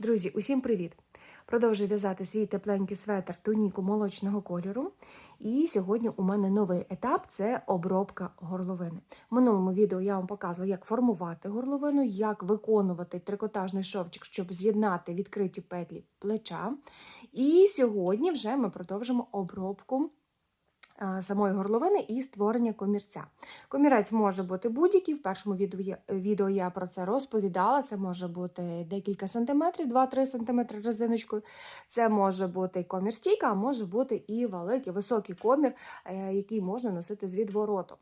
Друзі, усім привіт! Продовжую в'язати свій тепленький светр туніку молочного кольору. І сьогодні у мене новий етап це обробка горловини. В минулому відео я вам показувала, як формувати горловину, як виконувати трикотажний шовчик, щоб з'єднати відкриті петлі плеча. І сьогодні вже ми продовжимо обробку самої горловини і створення комірця. Комірець може бути будь-який. В першому відео я, про це розповідала. Це може бути декілька сантиметрів, 2-3 сантиметри резиночкою. Це може бути комір стійка, а може бути і великий, високий комір, е, який можна носити з відворотом.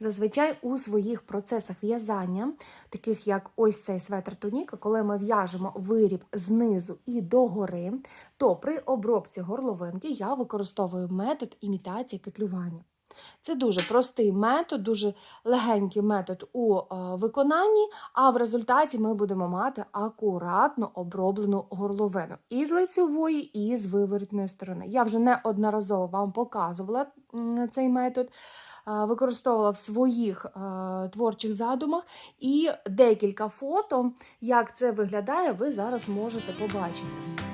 Зазвичай у своїх процесах в'язання, таких як ось цей светр туніка, коли ми в'яжемо виріб знизу і догори, то при обробці горловинки я використовую метод імітації кетлювання. Це дуже простий метод, дуже легенький метод у е, виконанні, а в результаті ми будемо мати акуратно оброблену горловину і з лицевої, і з виворотної сторони. Я вже неодноразово вам показувала цей метод використовувала в своїх е, творчих задумах, і декілька фото, як це виглядає, ви зараз можете побачити.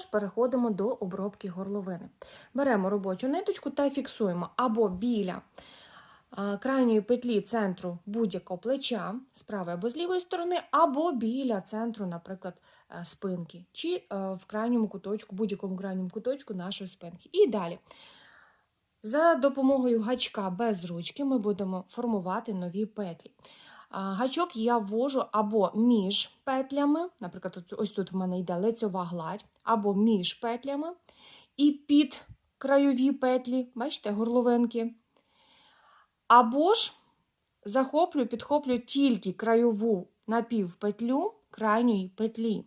Отож, переходимо до обробки горловини. Беремо робочу ниточку та фіксуємо або біля крайньої петлі центру будь-якого плеча з правої або з лівої сторони, або біля центру, наприклад, е, спинки, чи е, в крайньому куточку, будь-якому крайньому куточку нашої спинки. І далі. За допомогою гачка без ручки ми будемо формувати нові петлі. Гачок я ввожу або між петлями, наприклад, ось тут в мене йде лицьова гладь, або між петлями, і під краєві петлі, бачите, горловинки. Або ж захоплюю, підхоплюю тільки краєву напівпетлю крайньої петлі,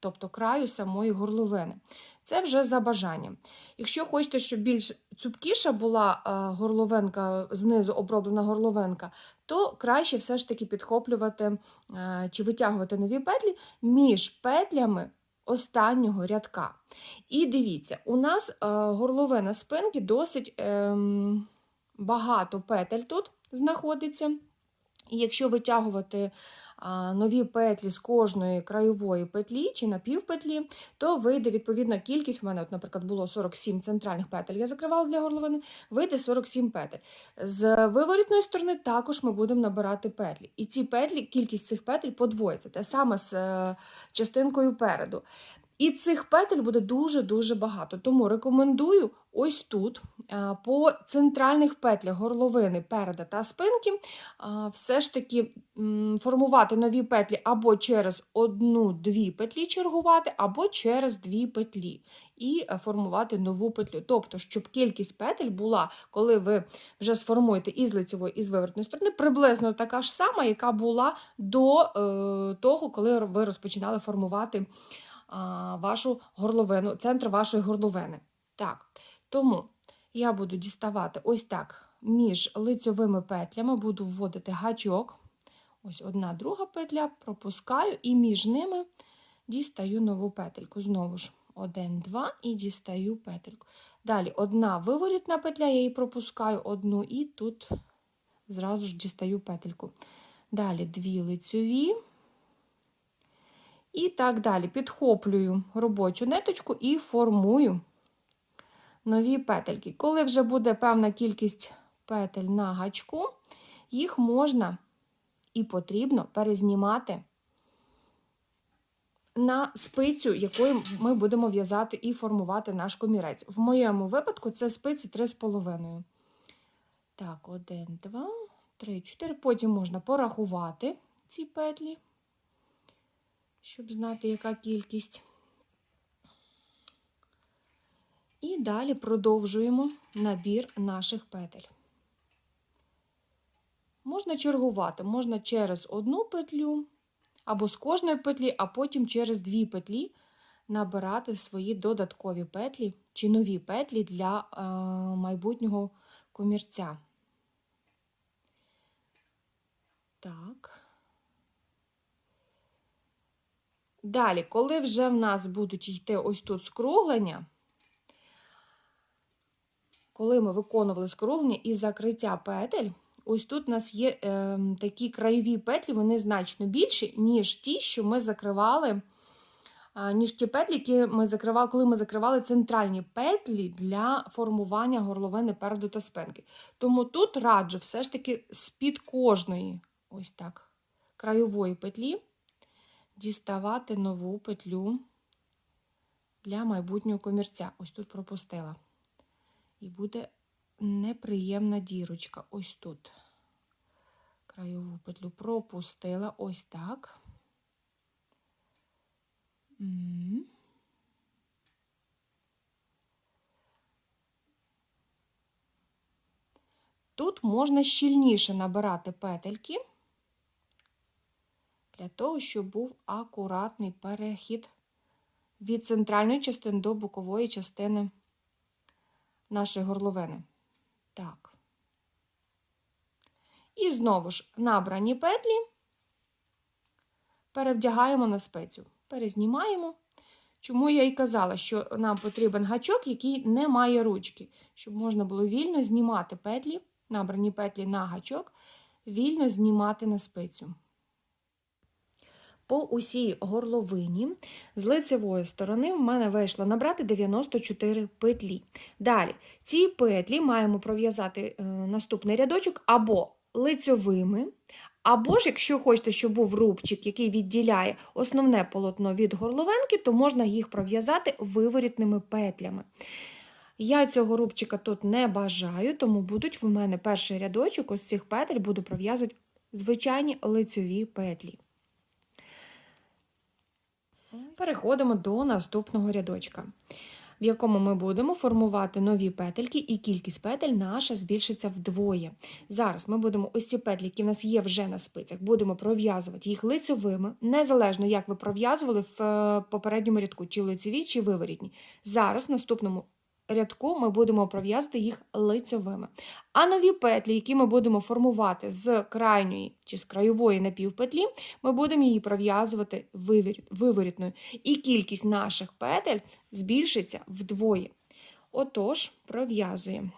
тобто краю самої горловини. Це вже за бажанням. Якщо хочете, щоб більш цупкіша була е, горловинка, знизу оброблена горловинка, то краще все ж таки підхоплювати е, чи витягувати нові петлі між петлями останнього рядка. І дивіться, у нас е, горловина спинки досить ем, багато петель тут знаходиться. І якщо витягувати нові петлі з кожної краєвої петлі чи напівпетлі, то вийде відповідна кількість. У мене, от, наприклад, було 47 центральних петель. Я закривала для горловини, вийде 47 петель. З виворітної сторони також ми будемо набирати петлі. І ці петлі, кількість цих петель подвоїться. Те саме з е, частинкою переду. І цих петель буде дуже-дуже багато. Тому рекомендую ось тут, по центральних петлях горловини, переда та спинки, все ж таки формувати нові петлі або через одну-дві петлі чергувати, або через дві петлі. І е, формувати нову петлю. Тобто, щоб кількість петель була, коли ви вже сформуєте із лицевої, і з виворотної сторони, приблизно така ж сама, яка була до е, того, коли ви розпочинали формувати вашу горловину, центр вашої горловини. Так, тому я буду діставати ось так між лицьовими петлями, буду вводити гачок. Ось одна друга петля, пропускаю і між ними дістаю нову петельку. Знову ж один, два і дістаю петельку. Далі одна виворітна петля, я її пропускаю одну і тут зразу ж дістаю петельку. Далі дві лицьові. І так далі. Підхоплюю робочу ниточку і формую нові петельки. Коли вже буде певна кількість петель на гачку, їх можна і потрібно перезнімати на спицю, якою ми будемо в'язати і формувати наш комірець. В моєму випадку це спиці 3,5. Так, 1, 2, 3, 4. Потім можна порахувати ці петлі щоб знати, яка кількість. І далі продовжуємо набір наших петель. Можна чергувати, можна через одну петлю або з кожної петлі, а потім через дві петлі набирати свої додаткові петлі чи нові петлі для е, майбутнього комірця. Так. Далі, коли вже в нас будуть йти ось тут скруглення, коли ми виконували скруглення і закриття петель, ось тут у нас є е, такі краєві петлі, вони значно більші, ніж ті, що ми закривали, е, ніж ті петлі, які ми закривали, коли ми закривали центральні петлі для формування горловини переду та спинки. Тому тут раджу все ж таки з-під кожної, ось так, краєвої петлі діставати нову петлю для майбутнього комірця. Ось тут пропустила. І буде неприємна дірочка. Ось тут. Краєву петлю пропустила ось так. Тут можна щільніше набирати петельки для того, щоб був акуратний перехід від центральної частини до бокової частини нашої горловини. Так. І знову ж набрані петлі перевдягаємо на спецю, перезнімаємо. Чому я і казала, що нам потрібен гачок, який не має ручки, щоб можна було вільно знімати петлі, набрані петлі на гачок, вільно знімати на спицю по усій горловині з лицевої сторони в мене вийшло набрати 94 петлі. Далі, ці петлі маємо пров'язати е, наступний рядочок або лицьовими, або ж, якщо хочете, щоб був рубчик, який відділяє основне полотно від горловинки, то можна їх пров'язати виворітними петлями. Я цього рубчика тут не бажаю, тому будуть в мене перший рядочок ось цих петель буду пров'язувати звичайні лицьові петлі. Переходимо до наступного рядочка, в якому ми будемо формувати нові петельки, і кількість петель наша збільшиться вдвоє. Зараз ми будемо ось ці петлі, які в нас є вже на спицях, будемо пров'язувати їх лицьовими, незалежно, як ви пров'язували в е, попередньому рядку, чи лицьові, чи виворітні. Зараз в наступному рядку ми будемо пров'язати їх лицьовими. А нові петлі, які ми будемо формувати з крайньої чи з краєвої напівпетлі, ми будемо її пров'язувати виворітною. І кількість наших петель збільшиться вдвоє. Отож, пров'язуємо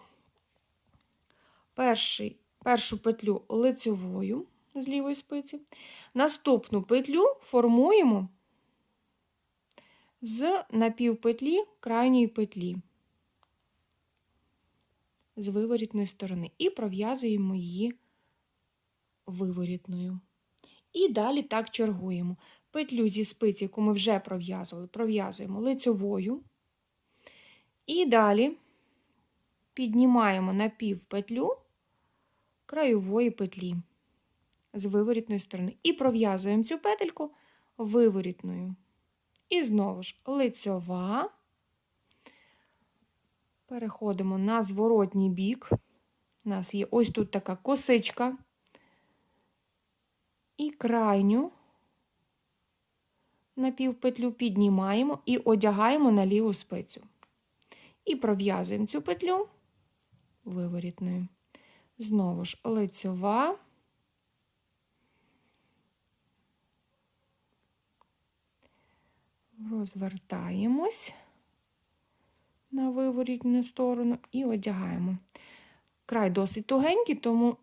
першу петлю лицьовою з лівої спиці. Наступну петлю формуємо з напівпетлі крайньої петлі з виворітної сторони і пров'язуємо її виворітною. І далі так чергуємо. Петлю зі спиці, яку ми вже пров'язували, пров'язуємо лицьовою. І далі піднімаємо на пів петлю краєвої петлі з виворітної сторони. І пров'язуємо цю петельку виворітною. І знову ж лицьова, Переходимо на зворотній бік. У нас є ось тут така косичка і крайню напівпетлю піднімаємо і одягаємо на ліву спицю. І пров'язуємо цю петлю виворітною. Знову ж лицьова. Розвертаємось на виворітню сторону і одягаємо. Край досить тугенький, тому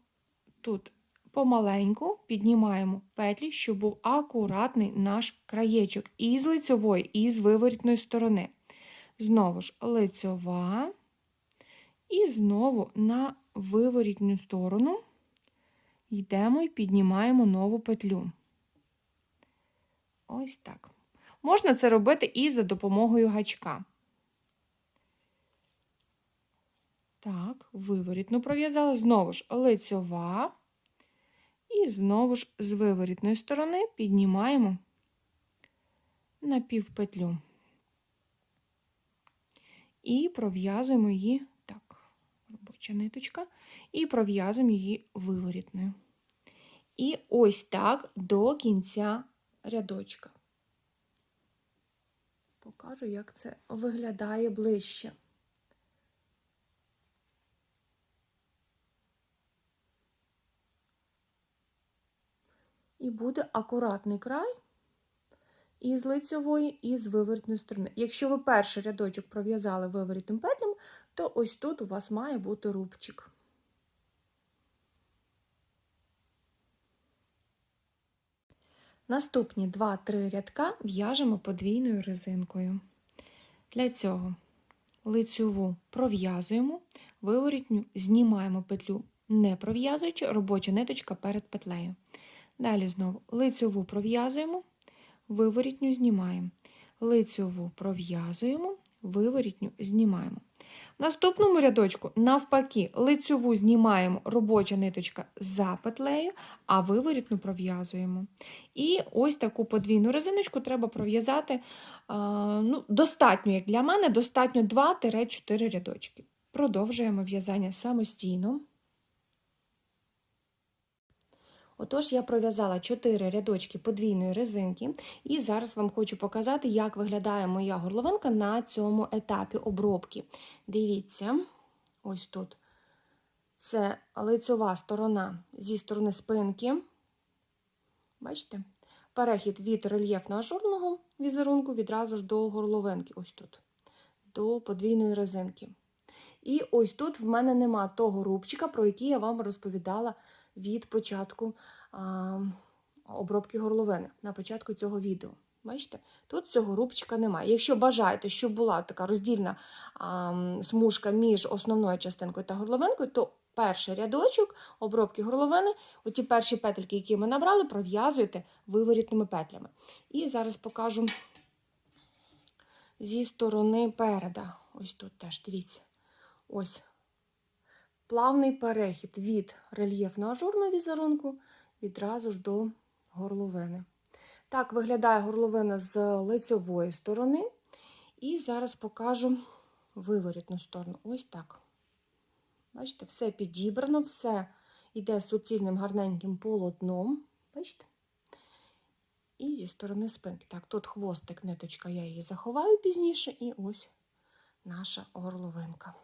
тут помаленьку піднімаємо петлі, щоб був акуратний наш краєчок і з лицьової, і з виворітної сторони. Знову ж лицьова, і знову на виворітню сторону йдемо і піднімаємо нову петлю. Ось так. Можна це робити і за допомогою гачка. Так, виворітну пров'язала, знову ж лицьова. І знову ж з виворітної сторони піднімаємо на півпетлю. І пров'язуємо її, так, робоча ниточка, і пров'язуємо її виворітною. І ось так до кінця рядочка. Покажу, як це виглядає ближче. І буде акуратний край із лицьової, і з виворітної сторони. Якщо ви перший рядочок пров'язали виворітним петлям, то ось тут у вас має бути рубчик. Наступні 2-3 рядка в'яжемо подвійною резинкою. Для цього лицьову пров'язуємо, виворітню знімаємо петлю, не пров'язуючи, робоча ниточка перед петлею. Далі знову лицьову пров'язуємо, виворітню знімаємо. Лицьову пров'язуємо, виворітню знімаємо. В наступному рядочку, навпаки, лицьову знімаємо робоча ниточка за петлею, а виворітну пров'язуємо. І ось таку подвійну резиночку треба пров'язати ну, достатньо, як для мене, достатньо 2-4 рядочки. Продовжуємо в'язання самостійно. Отож, я пров'язала 4 рядочки подвійної резинки, і зараз вам хочу показати, як виглядає моя горловинка на цьому етапі обробки. Дивіться, ось тут це лицьова сторона зі сторони спинки. Бачите? Перехід від рельєфно ажурного візерунку відразу ж до горловинки, ось тут, до подвійної резинки. І ось тут в мене нема того рубчика, про який я вам розповідала від початку а, обробки горловини на початку цього відео. Бачите? Тут цього рубчика немає. Якщо бажаєте, щоб була така роздільна а, смужка між основною частинкою та горловинкою, то перший рядочок обробки горловини, оті перші петельки, які ми набрали, пров'язуєте виворітними петлями. І зараз покажу зі сторони переда. Ось тут теж, дивіться. Ось плавний перехід від рельєфно-ажурного візерунку відразу ж до горловини. Так виглядає горловина з лицьової сторони. І зараз покажу виворітну сторону. Ось так. Бачите, все підібрано, все йде суцільним гарненьким полотном. Бачите? І зі сторони спинки. Так, тут хвостик, ниточка, я її заховаю пізніше, і ось наша горловинка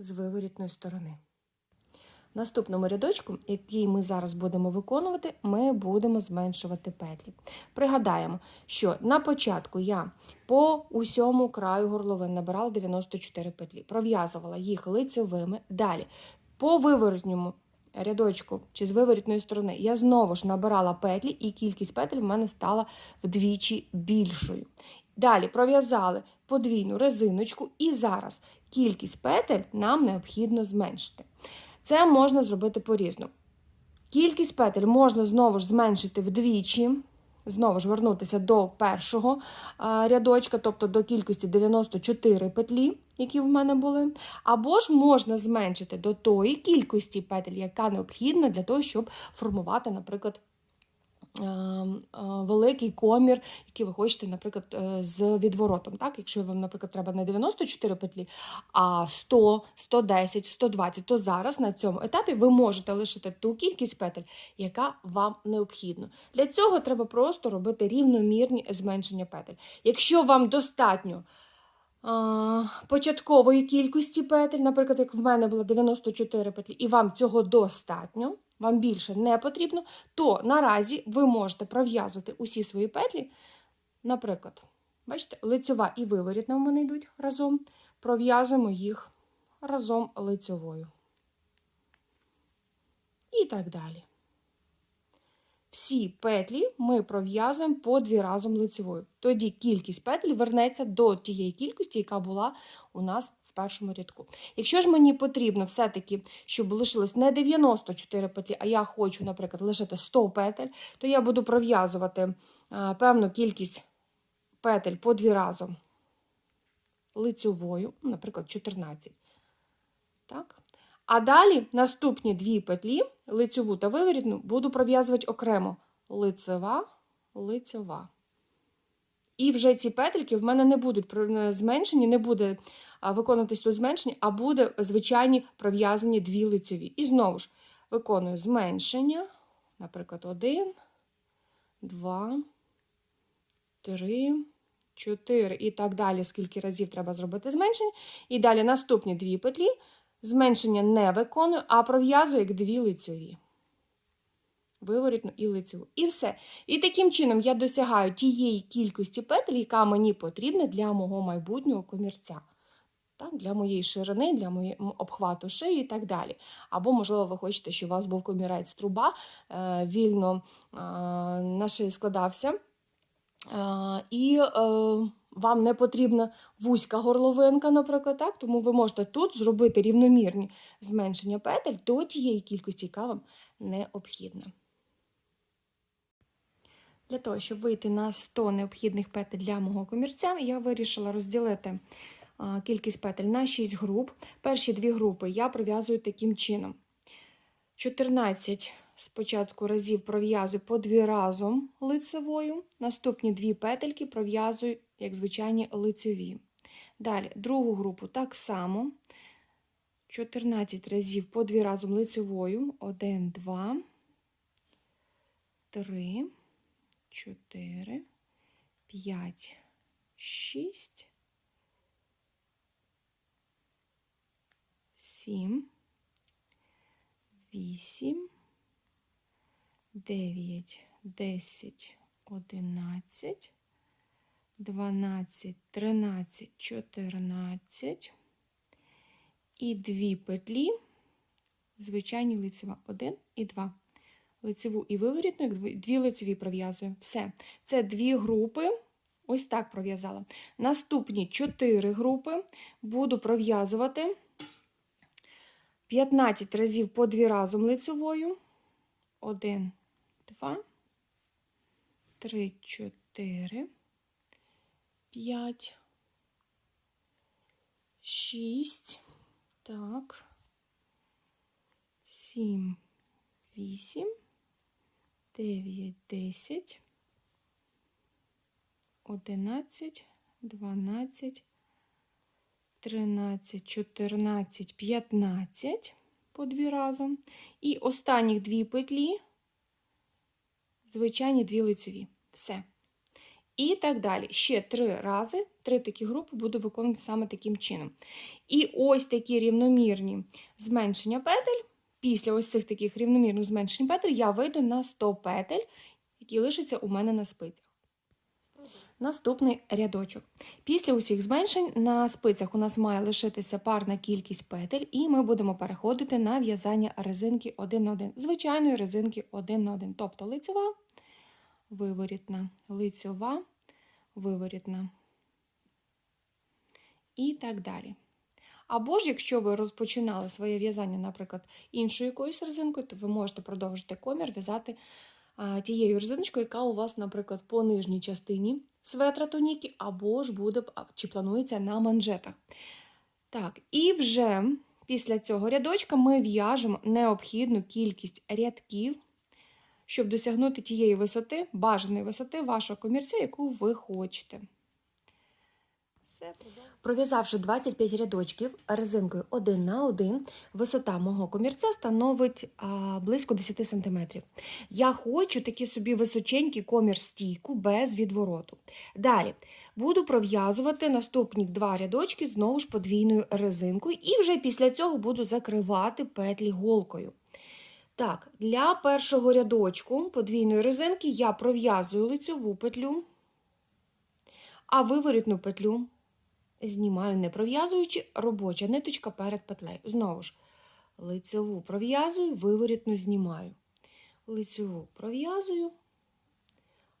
з виворітної сторони. В наступному рядочку, який ми зараз будемо виконувати, ми будемо зменшувати петлі. Пригадаємо, що на початку я по усьому краю горловин набирала 94 петлі, пров'язувала їх лицьовими. Далі, по виворотньому рядочку чи з виворітної сторони, я знову ж набирала петлі, і кількість петель в мене стала вдвічі більшою. Далі пров'язали подвійну резиночку, і зараз кількість петель нам необхідно зменшити. Це можна зробити по-різному. Кількість петель можна знову ж зменшити вдвічі, знову ж вернутися до першого рядочка, тобто до кількості 94 петлі, які в мене були. Або ж можна зменшити до тої кількості петель, яка необхідна для того, щоб формувати, наприклад, великий комір, який ви хочете, наприклад, е, з відворотом. Так? Якщо вам, наприклад, треба не 94 петлі, а 100, 110, 120, то зараз на цьому етапі ви можете лишити ту кількість петель, яка вам необхідна. Для цього треба просто робити рівномірні зменшення петель. Якщо вам достатньо початкової кількості петель, наприклад, як в мене було 94 петлі, і вам цього достатньо, вам більше не потрібно, то наразі ви можете пров'язати усі свої петлі. Наприклад, бачите, лицьова і виворітна в мене йдуть разом, пров'язуємо їх разом лицьовою. І так далі. Всі петлі ми пров'язуємо по дві разом лицевою. Тоді кількість петль вернеться до тієї кількості, яка була у нас в першому рядку. Якщо ж мені потрібно все-таки, щоб лишилось не 94 петлі, а я хочу, наприклад, лишити 100 петель, то я буду пров'язувати певну кількість петель по дві разом лицевою, наприклад, 14. Так? А далі наступні дві петлі, лицеву та виворітну, буду пров'язувати окремо лицева, лицева. І вже ці петельки в мене не будуть зменшені, не буде виконуватись тут зменшення, а буде звичайні пров'язані дві лицеві. І знову ж виконую зменшення, наприклад, один, два, три, чотири і так далі, скільки разів треба зробити зменшення. І далі наступні дві петлі. Зменшення не виконую, а пров'язую як дві лицьові. Виворітну і лицеву. І все. І таким чином я досягаю тієї кількості петель, яка мені потрібна для мого майбутнього комірця. Так, для моєї ширини, для моєї обхвату шиї і так далі. Або, можливо, ви хочете, щоб у вас був комірець труба, е, вільно е, на шиї складався. Е, і е, вам не потрібна вузька горловинка, наприклад, так? тому ви можете тут зробити рівномірні зменшення петель до тієї кількості, яка вам необхідна. Для того, щоб вийти на 100 необхідних петель для мого комірця, я вирішила розділити кількість петель на 6 груп. Перші дві групи я пров'язую таким чином. 14 спочатку разів пров'язую по дві разом лицевою, наступні дві петельки пров'язую, як звичайні лицеві. Далі, другу групу так само. 14 разів по дві разом лицевою. 1, 2, 3, 4, 5, 6, 7, 8, 9, 10, 11, 12, 13, 14 і дві петлі, звичайні лицева, 1 і 2. Лицеву і виворітну, дві- лицеві пров'язую. Все. Це дві групи. Ось так пров'язала. Наступні 4 групи буду пров'язувати 15 разів по дві разом лицевою. 1, 2, 3, 4, 5, 6, так, 7, 8, 9, 10, 11, 12, 13, 14, 15 по дві разом. І останніх дві петлі, звичайні дві лицеві. Все. І так далі. Ще три рази, три такі групи буду виконувати саме таким чином. І ось такі рівномірні зменшення петель. Після ось цих таких рівномірних зменшень петель я вийду на 100 петель, які лишаться у мене на спицях. Наступний рядочок. Після усіх зменшень на спицях у нас має лишитися парна кількість петель, і ми будемо переходити на в'язання резинки 1 на 1. Звичайної резинки 1 на 1. Тобто лицьова, виворітна, лицьова, виворітна. І так далі. Або ж, якщо ви розпочинали своє в'язання, наприклад, іншою якоюсь резинкою, то ви можете продовжити комір в'язати тією резиночкою, яка у вас, наприклад, по нижній частині светра тоніки, або ж буде чи планується на манжетах. Так, і вже після цього рядочка ми в'яжемо необхідну кількість рядків, щоб досягнути тієї висоти, бажаної висоти вашого комірця, яку ви хочете. Пров'язавши 25 рядочків резинкою 1 на 1, висота мого комірця становить а, близько 10 см. Я хочу такі собі височенький комір стійку без відвороту. Далі буду пров'язувати наступні два рядочки знову ж подвійною резинкою, і вже після цього буду закривати петлі голкою. Так, для першого рядочку подвійної резинки я пров'язую лицьову петлю, а виворітну петлю знімаю, не пров'язуючи, робоча ниточка перед петлею. Знову ж, лицьову пров'язую, виворітну знімаю. Лицьову пров'язую,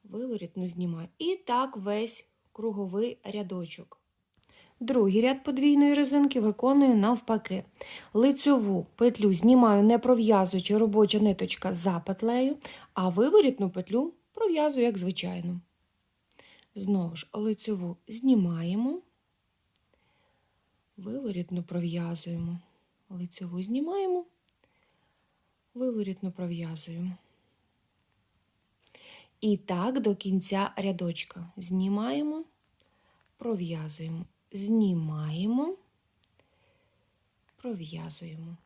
виворітну знімаю. І так весь круговий рядочок. Другий ряд подвійної резинки виконую навпаки. Лицьову петлю знімаю, не пров'язуючи робоча ниточка за петлею, а виворітну петлю пров'язую, як звичайно. Знову ж, лицьову знімаємо, виворітну пров'язуємо. Лицьову знімаємо, виворітно пров'язуємо. І так до кінця рядочка. Знімаємо, пров'язуємо, знімаємо, пров'язуємо.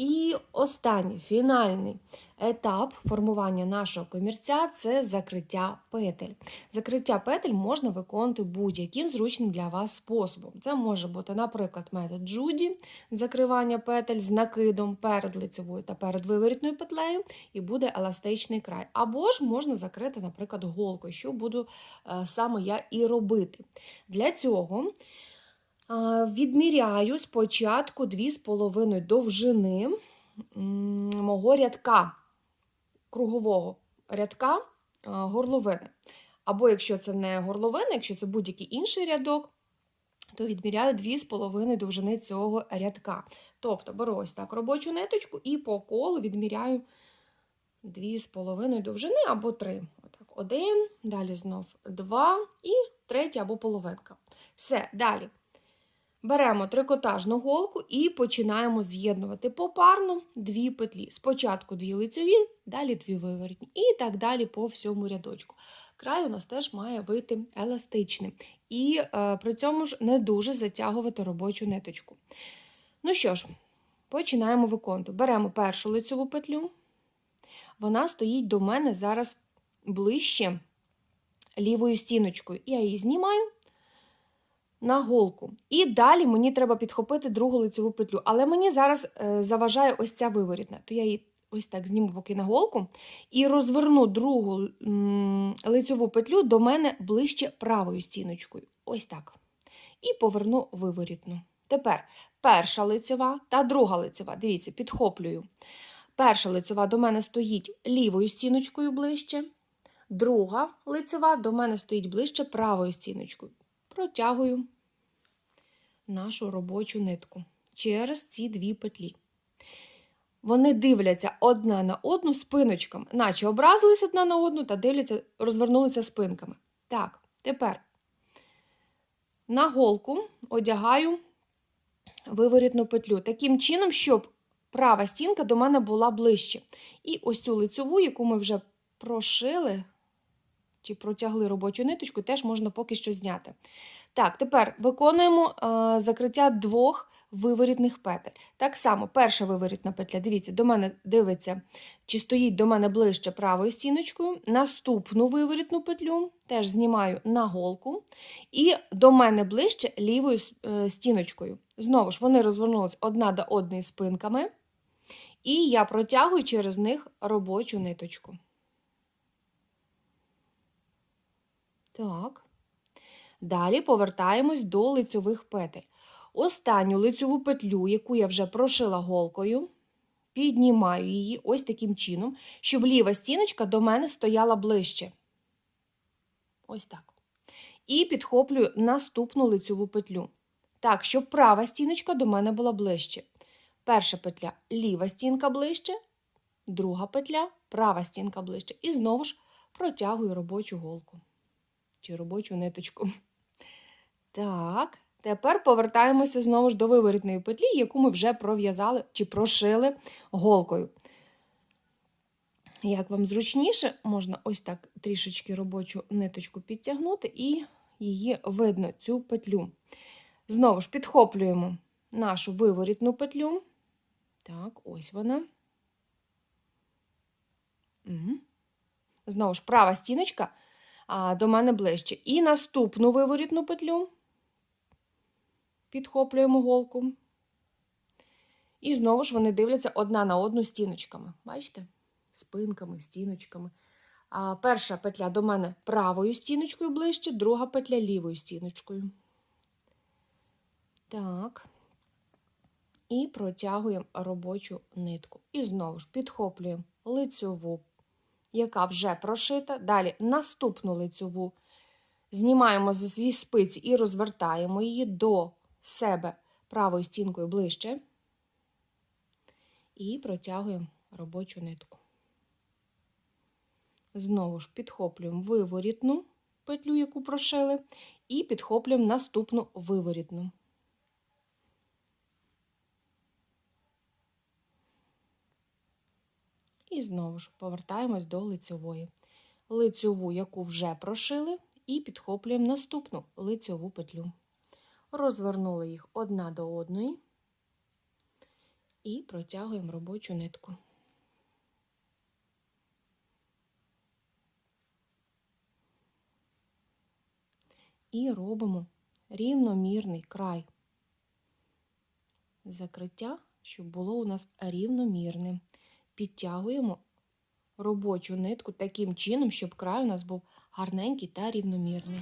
І останній фінальний етап формування нашого комірця це закриття петель. Закриття петель можна виконувати будь-яким зручним для вас способом. Це може бути, наприклад, метод Джуді, закривання петель з накидом перед лицевою та перед виворітною петлею, і буде еластичний край. Або ж можна закрити, наприклад, голкою, що буду е, саме я і робити. Для цього. Відміряю спочатку 2,5 довжини мого рядка, кругового рядка горловини. Або якщо це не горловина, якщо це будь-який інший рядок, то відміряю 2,5 довжини цього рядка. Тобто беру ось так робочу ниточку і по колу відміряю 2,5 довжини або 3. Отак, один, далі знов 2 і третя або половинка. Все, далі. Беремо трикотажну голку і починаємо з'єднувати попарно дві петлі. Спочатку дві лицеві, далі дві виворітні. І так далі по всьому рядочку. Край у нас теж має вийти еластичним. І е, при цьому ж не дуже затягувати робочу ниточку. Ну що ж, починаємо виконувати. Беремо першу лицеву петлю. Вона стоїть до мене зараз ближче лівою стіночкою. Я її знімаю на голку. І далі мені треба підхопити другу лицеву петлю. Але мені зараз е, заважає ось ця виворітна. То я її ось так зніму поки на голку і розверну другу лицеву петлю до мене ближче правою стіночкою. Ось так. І поверну виворітну. Тепер перша лицева та друга лицева. Дивіться, підхоплюю. Перша лицева до мене стоїть лівою стіночкою ближче. Друга лицева до мене стоїть ближче правою стіночкою протягую нашу робочу нитку через ці дві петлі. Вони дивляться одна на одну спиночками, наче образились одна на одну та дивляться, розвернулися спинками. Так, тепер на голку одягаю виворітну петлю. Таким чином, щоб права стінка до мене була ближче. І ось цю лицьову, яку ми вже прошили, чи протягли робочу ниточку, теж можна поки що зняти. Так, тепер виконуємо е, закриття двох виворітних петель. Так само, перша виворітна петля, дивіться, до мене дивиться, чи стоїть до мене ближче правою стіночкою. Наступну виворітну петлю теж знімаю на голку. І до мене ближче лівою е, стіночкою. Знову ж, вони розвернулись одна до одної спинками. І я протягую через них робочу ниточку. Так. Далі повертаємось до лицьових петель. Останню лицьову петлю, яку я вже прошила голкою, піднімаю її ось таким чином, щоб ліва стіночка до мене стояла ближче. Ось так. І підхоплюю наступну лицьову петлю. Так, щоб права стіночка до мене була ближче. Перша петля ліва стінка ближче, друга петля права стінка ближче. І знову ж протягую робочу голку чи робочу ниточку. Так, тепер повертаємося знову ж до виворітної петлі, яку ми вже пров'язали чи прошили голкою. Як вам зручніше, можна ось так трішечки робочу ниточку підтягнути, і її видно, цю петлю. Знову ж підхоплюємо нашу виворітну петлю. Так, ось вона. Угу. Знову ж права стіночка до мене ближче. І наступну виворітну петлю підхоплюємо голку. І знову ж вони дивляться одна на одну стіночками. Бачите? Спинками, стіночками. А Перша петля до мене правою стіночкою ближче, друга петля лівою стіночкою. Так. І протягуємо робочу нитку. І знову ж підхоплюємо лицьову, яка вже прошита. Далі наступну лицьову знімаємо зі спиці і розвертаємо її до себе правою стінкою ближче і протягуємо робочу нитку. Знову ж підхоплюємо виворітну петлю, яку прошили, і підхоплюємо наступну виворітну. І знову ж повертаємось до лицьової. Лицьову, яку вже прошили, і підхоплюємо наступну лицьову петлю розвернули їх одна до одної. і протягуємо робочу нитку. І робимо рівномірний край закриття, щоб було у нас рівномірним. Підтягуємо робочу нитку таким чином, щоб край у нас був гарненький та рівномірний.